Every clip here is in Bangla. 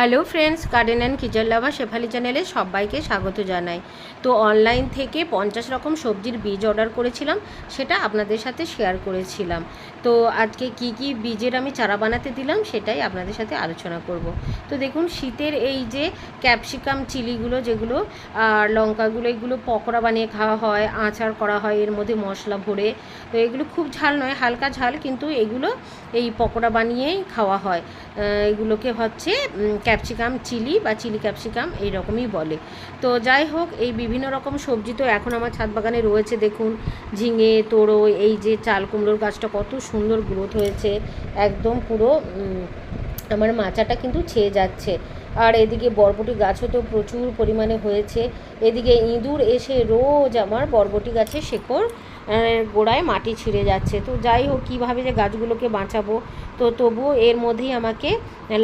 Hello friends garden and kitchen lover Shefali চ্যানেলে সবাইকে স্বাগত জানাই। তো অনলাইন থেকে পঞ্চাশ রকম সবজির বীজ অর্ডার করেছিলাম, সেটা আপনাদের সাথে শেয়ার করেছিলাম। তো আজকে কি কি বীজের আমি চারা বানাতে দিলাম, সেটাই আপনাদের সাথে আলোচনা করব। তো দেখুন, শীতের এই যে ক্যাপসিকাম চিলিগুলো যেগুলো, আর লঙ্কাগুলো, এগুলো পকোড়া বানিয়ে খাওয়া হয়, আচার করা হয়, এর মধ্যে মশলা ভরে, তো এগুলো খুব ঝাল নয়, হালকা ঝাল, কিন্তু এগুলো এই পকোড়া বানিয়েই খাওয়া হয়। এগুলোকে হচ্ছে ক্যাপসিকাম চিলি বা চিলি ক্যাপসিকাম এই রকমই বলে। তো যাই হোক, এই বিভিন্ন রকম সবজি তো এখন আমার ছাদ বাগানে রয়েছে, দেখুন। ঝিঙে তোড়ো এই যে চাল কুমড়োর গাছটা কত সুন্দর গ্রোথ হয়েছে। একদম পুরো আমার মাচাটা কিন্তু ছেয়ে যাচ্ছে। আর এদিকে বরবটি গাছও তো প্রচুর পরিমাণে হয়েছে। এদিকে ইঁদুর এসে রোজ আমার বরবটি গাছে শেকড় গোড়ায় মাটি ছিঁড়ে যাচ্ছে। তো যাই হোক, কীভাবে যে গাছগুলোকে বাঁচাবো? তো তবুও এর মধ্যেই আমাকে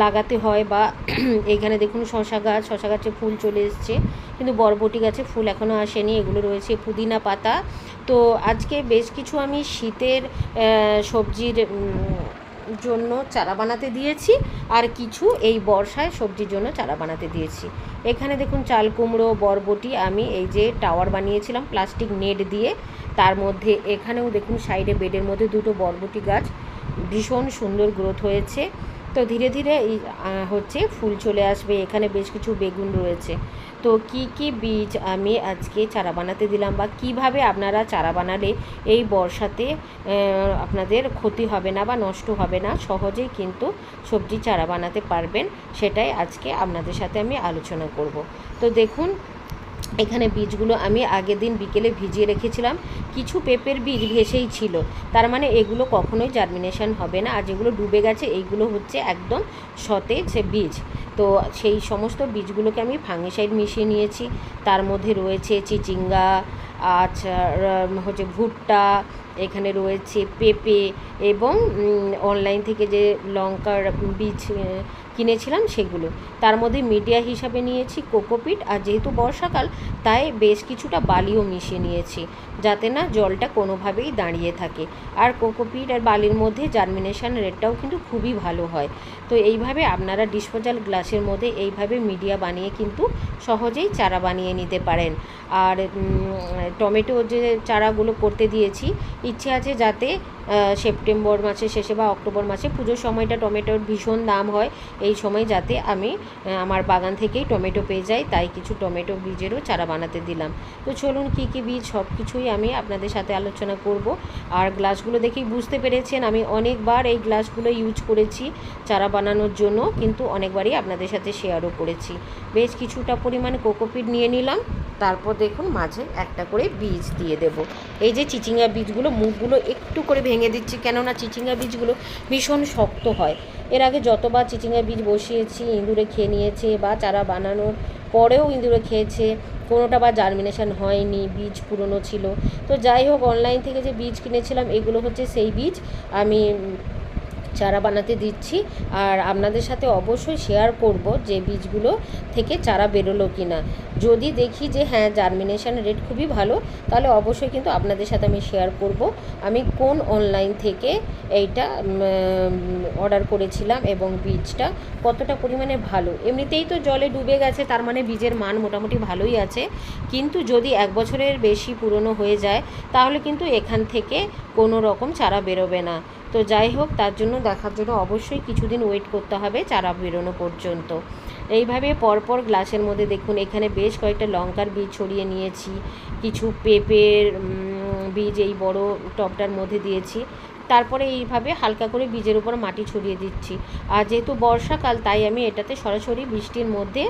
লাগাতে হয় বা এখানে দেখুন শশা গাছ, শশা গাছে ফুল চলে এসছে। কিন্তু বরবটি গাছে ফুল এখনও আসেনি, এগুলো রয়েছে পুদিনা পাতা। তো আজকে বেশ কিছু আমি শীতের সবজির জন্য চারা বানাতে দিয়েছি, আর কিছু এই বর্ষায় সবজির জন্য চারা বানাতে দিয়েছি। এখানে দেখুন চাল কুমড়ো, বরবটি আমি এই যে টাওয়ার বানিয়েছিলাম প্লাস্টিক নেট দিয়ে, তার মধ্যে এখানেও দেখুন সাইডে বেডের মধ্যে দুটো বরবটি গাছ, ভীষণ সুন্দর গ্রোথ হয়েছে। তো ধীরে ধীরে হচ্ছে ফুল চলে আসবে। এখানে বেশ কিছু বেগুন রয়েছে। তো কি কি বীজ আমি আজকে চারা বানাতে দিলাম বা কীভাবে আপনারা চারা বানালে এই বর্ষাতে আপনাদের ক্ষতি হবে না বা নষ্ট হবে না, সহজেই কিন্তু সবজি চারা বানাতে পারবেন, সেটাই আজকে আপনাদের সাথে আমি আলোচনা করব। তো দেখুন এখানে বীজগুলো আমি আগের দিন বিকেলে ভিজিয়ে রেখেছিলাম। কিছু পেঁপের বীজ ভেসেই ছিল। তার মানে এগুলো কখনোই জার্মিনেশন হবে না। আর যেগুলো ডুবে গেছে, এইগুলো হচ্ছে একদম সতেজ বীজ। তো সেই সমস্ত বীজগুলোকে আমি ফাঙ্গিসাইড মিশিয়ে নিয়েছি। তার মধ্যে রয়েছে চিচিঙ্গা আচ্ছা হচ্ছে ভুট্টা, এখানে রয়েছে পেঁপে এবং অনলাইন থেকে যে লঙ্কার বীজ কিনেছিলাম সেগুলো। তার মধ্যে মিডিয়া হিসাবে নিয়েছি কোকোপিট আর যেহেতু বর্ষাকাল, তাই বেশ কিছুটা বালিও মিশিয়ে নিয়েছি, যাতে না জলটা কোনোভাবেই দাঁড়িয়ে থাকে। আর কোকোপিট আর বালির মধ্যে জার্মিনেশন রেটটাও কিন্তু খুবই ভালো হয়। তো এইভাবে আপনারা ডিসপোজাল গ্লাসের মধ্যে এইভাবে মিডিয়া বানিয়ে কিন্তু সহজেই চারা বানিয়ে নিতে পারেন। আর টমেটো যে চারাগুলো করতে দিয়েছি, ইচ্ছে আছে যাতে সেপ্টেম্বর মাসের শেষে বা অক্টোবর মাসে পুজোর সময়টা টমেটোর ভীষণ দাম হয়। এই সময় যাতে আমি আমার বাগান থেকেই টমেটো পেয়ে যাই, তাই কিছু টমেটো বীজেরও চারা বানাতে দিলাম। তো চলুন কী কী বীজ সব কিছুই আমি আপনাদের সাথে আলোচনা করব। আর গ্লাসগুলো দেখেই বুঝতে পেরেছেন, আমি অনেকবার এই গ্লাসগুলো ইউজ করেছি চারা বানানোর জন্য, কিন্তু অনেকবারই আপনাদের সাথে শেয়ারও করেছি। বেশ কিছুটা পরিমাণে কোকোপিট নিয়ে নিলাম, তারপর দেখুন মাঝে একটা করে বীজ দিয়ে দেব। এই যে চিচিঙ্গা বীজগুলো, মুখগুলো একটু করে ভেঙে দিচ্ছি, কেননা চিচিঙ্গা বীজগুলো ভীষণ শক্ত হয়। এর আগে যতবার চিচিঙ্গা বীজ বসিয়েছি, ইঁদুরে খেয়ে নিয়েছে বা চারা বানানোর পরেও ইঁদুরে খেয়েছে, কোনোটা বা জার্মিনেশন হয়নি, বীজ পুরনো ছিল। তো যাই হোক অনলাইন থেকে যে বীজ কিনেছিলাম, এগুলো হচ্ছে সেই বীজ। আমি চারা বানাতে দিচ্ছি আর আপনাদের সাথে অবশ্যই শেয়ার করব যে বীজগুলো থেকে চারা বেরোলো কি না যদি দেখি যে হ্যাঁ জার্মিনেশন রেট খুবই ভালো, তাহলে অবশ্যই কিন্তু আপনাদের সাথে আমি শেয়ার করব। আমি কোন অনলাইন থেকে এইটা অর্ডার করেছিলাম এবং বীজটা কতটা পরিমাণে ভালো। এমনিতেই তো জলে ডুবে গেছে, তার মানে বীজের মান মোটামুটি ভালোই আছে। কিন্তু যদি এক বছরের বেশি পুরনো হয়ে যায়, তাহলে কিন্তু এখান থেকে কোনো রকম চারা বেরোবে না। তো যাই হোক, তার জন্য দেখার জন্য অবশ্যই কিছুদিন ওয়েট করতে হবে চারা বেরোনো পর্যন্ত। এইভাবে পরপর গ্লাসের মধ্যে দেখুন, এখানে বেশ কয়েকটা লঙ্কার বীজ ছড়িয়ে নিয়েছি, কিছু পেঁপের বীজ এই বড় টপটার মধ্যে দিয়েছি। তারপরে এইভাবে হালকা করে বীজের উপর মাটি ছড়িয়ে দিচ্ছি। আর যেহেতু বর্ষাকাল, তাই আমি এটাতে সরাসরি বৃষ্টির মধ্যে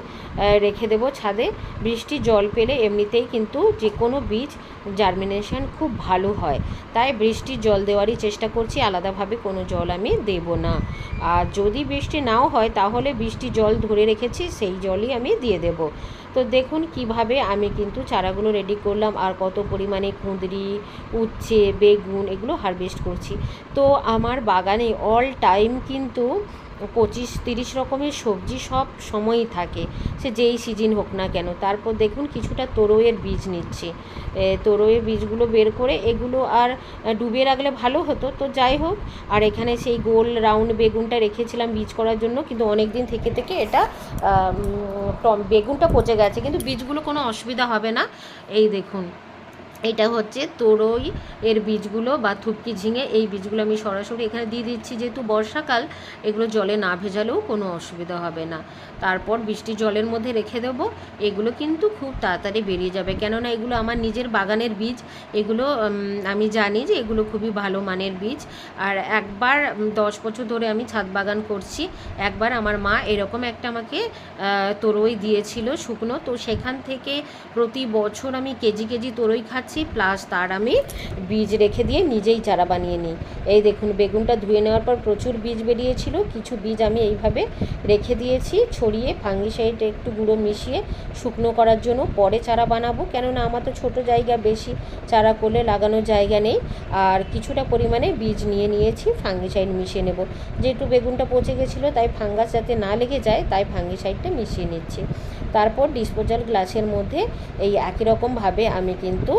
রেখে দেবো ছাদে। বৃষ্টি জল পেলে এমনিতেই কিন্তু যে কোনো বীজ জার্মিনেশন খুব ভালো হয়। তাই বৃষ্টির জল দেওয়ারই চেষ্টা করছি, আলাদাভাবে কোনো জল আমি দেব না। আর যদি বৃষ্টি নাও হয়, তাহলে বৃষ্টি জল ধরে রেখেছি, সেই জলই আমি দিয়ে দেব। তো দেখুন কীভাবে আমি কিন্তু চারাগুলো রেডি করলাম আর কত পরিমাণে কুঁদরি, উচ্ছে, বেগুন এগুলো হারভেস্ট করছি। তো আমার বাগানে অল টাইম কিন্তু পঁচিশ তিরিশ রকমের সবজি সব সময়ই থাকে। সে যেই সিজন হোক না কেন। তারপর দেখুন কিছুটা তোরইয়ের বীজ নিচ্ছি। এ, তোরইয়ের বীজগুলো বের করে এগুলো আর ডুবে রাখলে ভালো হতো। তো যাই হোক আর এখানে সেই গোল রাউন্ড বেগুনটা রেখেছিলাম বীজ করার জন্য। কিন্তু অনেক দিন থেকে থেকে এটা বেগুনটা পচে গেছে। কিন্তু বীজগুলো কোনো অসুবিধা হবে না। এই দেখুন। এটা হচ্ছে তোরই এর বীজগুলো বা থুপকি ঝিঙে, এই বীজগুলো আমি সরাসরি এখানে দিয়ে দিচ্ছি। যেহেতু বর্ষাকাল, এগুলো জলে না ভেজালেও কোনো অসুবিধা হবে না। তারপর বৃষ্টি জলের মধ্যে রেখে দেব। এগুলো কিন্তু খুব তাড়াতাড়ি বেরিয়ে যাবে। কেননা এগুলো আমার নিজের বাগানের বীজ। এগুলো আমি জানি যে এগুলো খুবই ভালো মানের বীজ। আর একবার দশ বছর ধরে আমি ছাদ বাগান করছি। একবার আমার মা এরকম একটা আমাকে তোরই দিয়েছিল শুকনো। তো সেখান থেকে প্রতি বছর আমি কেজি কেজি তোরই খাচ্ছি। প্লাস তার আমি বীজ রেখে দিয়ে নিজেই চারা বানিয়ে নিই। এই দেখুন, বেগুনটা ধুয়ে নেওয়ার পর প্রচুর বীজ বেরিয়েছিল, কিছু বীজ আমি এইভাবে রেখে দিয়েছি, ছড়িয়ে ফাঙ্গিসাইড একটু গুঁড়ো মিশিয়ে শুকনো করার জন্য পরে চারা বানাবো। কেননা আমার তো ছোটো জায়গা, বেশি চারা করলে লাগানোর জায়গা নেই। আর কিছুটা পরিমাণে বীজ নিয়ে নিয়েছি ফাঙ্গিসাইড মিশিয়ে নেব। যেহেতু বেগুনটা পচে গেছিল, তাই ফাঙ্গাস যাতে না লেগে যায়, তাই ফাঙ্গিসাইডটা মিশিয়ে নিচ্ছি। তারপর ডিসপোজাল গ্লাসের মধ্যে এই একই রকমভাবে আমি কিন্তু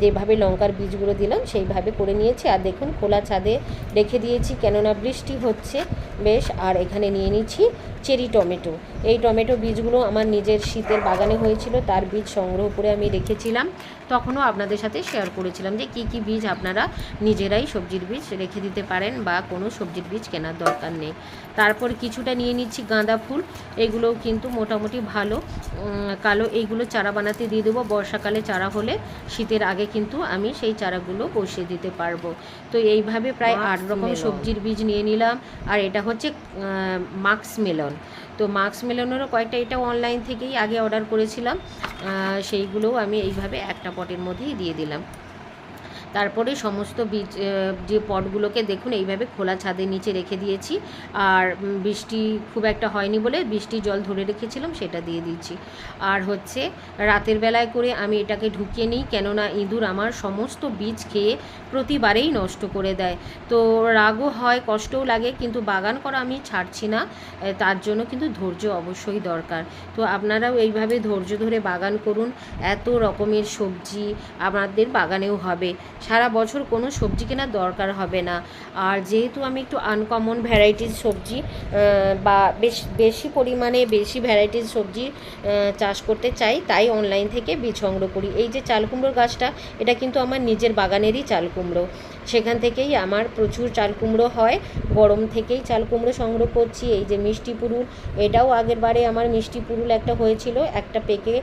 যেভাবে লঙ্কার বীজগুলো দিলাম, সেইভাবে করে নিয়েছি। আর দেখুন, খোলা ছাদে রেখে দিয়েছি, কেননা বৃষ্টি হচ্ছে। বেশ, আর এখানে নিয়ে নিচ্ছি চেরি টমেটো। এই টমেটো বীজগুলো আমার নিজের শীতের বাগানে হয়েছিল, তার বীজ সংগ্রহ করে আমি রেখেছিলাম। তখনও আপনাদের সাথে শেয়ার করেছিলাম যে কী কী বীজ আপনারা নিজেরাই সবজির বীজ রেখে দিতে পারেন বা কোনো সবজির বীজ কেনার দরকার নেই। তারপর কিছুটা নিয়ে নিচ্ছি গাঁদা ফুল। এগুলোও কিন্তু মোটামুটি ভালো। কালো, এইগুলো চারা বানাতে দিয়ে দেবো। বর্ষাকালে চারা হলে শীতের আগে কিন্তু আমি সেই চারাগুলো বসিয়ে দিতে পারব। তো এইভাবে প্রায় আট রকম সবজির বীজ নিয়ে নিলাম। আর এটা হচ্ছে মাক্স মেলন। তো মাক্স মেলনেরও কয়েকটা এটা অনলাইন থেকেই আগে অর্ডার করেছিলাম। সেইগুলোও আমি এইভাবে একটা পটের মধ্যেই দিয়ে দিলাম। তারপরে সমস্ত বীজ যে পটগুলোকে দেখুন, এইভাবে খোলা ছাদের নিচে রেখে দিয়েছি। আর বৃষ্টি খুব একটা হয়নি বলে বৃষ্টি জল ধরে রেখেছিলাম, সেটা দিয়ে দিচ্ছি আর হচ্ছে, রাতের বেলায় করে আমি এটাকে ঢুকিয়ে নিই, কেননা ইঁদুর আমার সমস্ত বীজ খেয়ে প্রতিবারেই নষ্ট করে দেয়। তো রাগও হয়, কষ্টও লাগে, কিন্তু বাগান করা আমি ছাড়ছি না তার জন্য কিন্তু ধৈর্য অবশ্যই দরকার। তো আপনারাও এইভাবে ধৈর্য ধরে বাগান করুন, এত রকমের সবজি আপনাদের বাগানেও হবে। সারা বছর কোনো সবজি কেনার দরকার হবে না। আর যেহেতু আমি একটু আনকমন ভ্যারাইটিস সবজি বা বেশ, বেশি পরিমাণে বেশি ভ্যারাইটিস সবজি চাষ করতে চাই, তাই অনলাইন থেকে বীজ সংগ্রহ করি। এই যে চাল কুমড়োর গাছটা, এটা কিন্তু আমার নিজের বাগানেরই চাল কুমড়ো। সেখান থেকেই আমার প্রচুর চাল কুমড়ো হয়। গরম থেকেই চাল কুমড়ো সংগ্রহ করছি। এই যে মিষ্টি পুরুল, এটাও আগের বারে আমার মিষ্টি পুরুল একটা হয়েছিল, একটা পেকে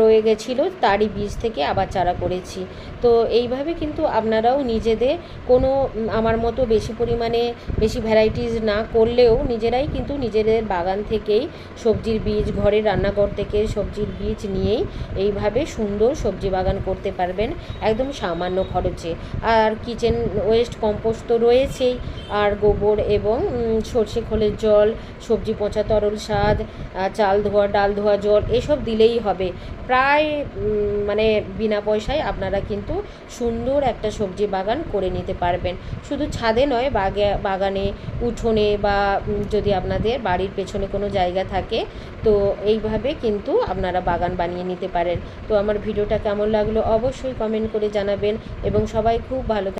রয়ে গেছিল, তারই বীজ থেকে আবার চারা করেছি। তো এইভাবে কিন্তু আপনারাও নিজেদের কোনো আমার মতো বেশি পরিমাণে বেশি ভ্যারাইটিস না করলেও নিজেরাই কিন্তু নিজেদের বাগান থেকেই সবজির বীজ, ঘরের রান্নাঘর থেকে সবজির বীজ নিয়েই এইভাবে সুন্দর সবজি বাগান করতে পারবেন একদম সামান্য খরচে। আর কিচেন ওয়েস্ট কম্পোস্ট তো রয়েছেই। আর গোবর এবং সর্ষে খোলের জল, সবজি পচা তরল স্বাদ চাল ধোয়া, ডাল ধোয়া জল এসব দিলেই হবে। প্রায় মানে বিনা পয়সায় আপনারা কিন্তু সুন্দর একটা সবজি বাগান করে নিতে পারবেন। শুধু ছাদে নয়, বাগে, বাগানে, উঠোনে বা যদি আপনাদের বাড়ির পেছনে কোনো জায়গা থাকে, তো এইভাবে কিন্তু আপনারা বাগান বানিয়ে নিতে পারেন। তো আমার ভিডিওটা কেমন লাগল অবশ্যই কমেন্ট করে জানাবেন এবং সবাই খুব ভালো